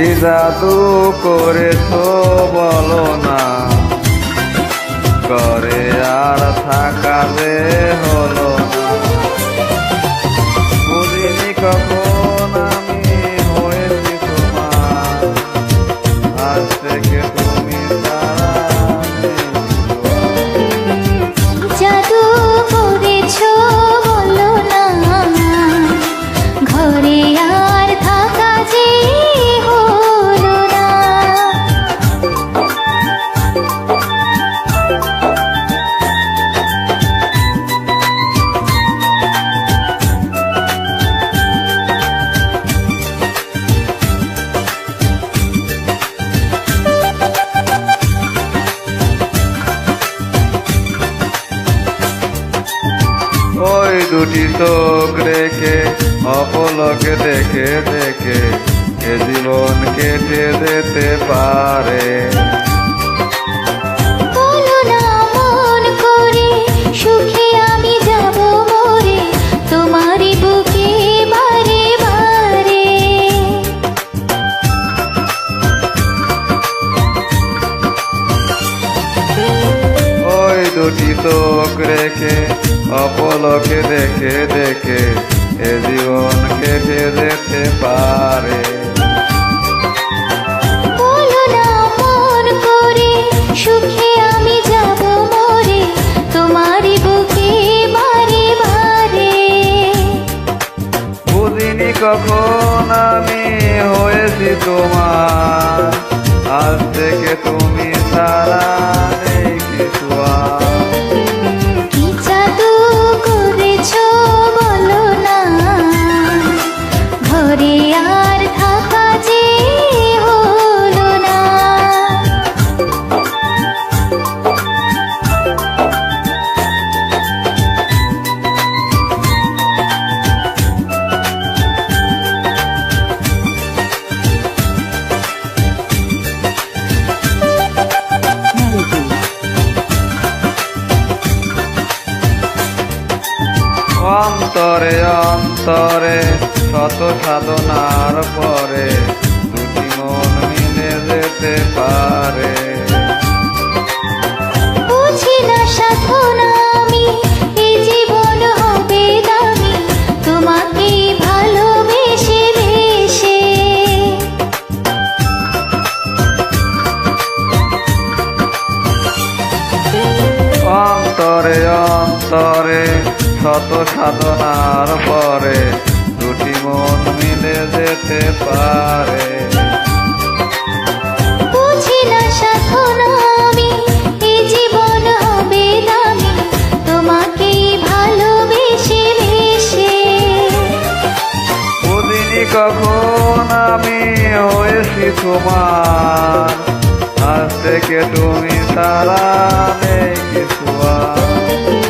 কি করে তো বলো না। করে আর থাকা যে হলো না। বুঝিনি কখন আমি হয়েছি তোমার। আজ থেকে ওই দুটি চোখ রেখে অপলকে দেখে দেখে এ জীবন কেটে যেতে পারে। দুটি চোখ রেখে অপলকে দেখে দেখে এ জীবন কেটে যেতে পারে। বলো না সুখে আমি যাব মরে তোমারই বুকে বারে বারে। বুঝিনি কখন আমি হয়েছি তোমার আজ থেকে তুমি সারা করেছ বলো না? ঘরে আর অন্তরে অন্তরে শত সাধনার পরে দুটি মন মিলে যেতে পারে। অন্তরে অন্তরে শত সাধনার পরে দুটি মন মিলে যেতে পারে কখন আমি হয়েছি তোমার আজ থেকে তুমি সারা নেই কিছু আর।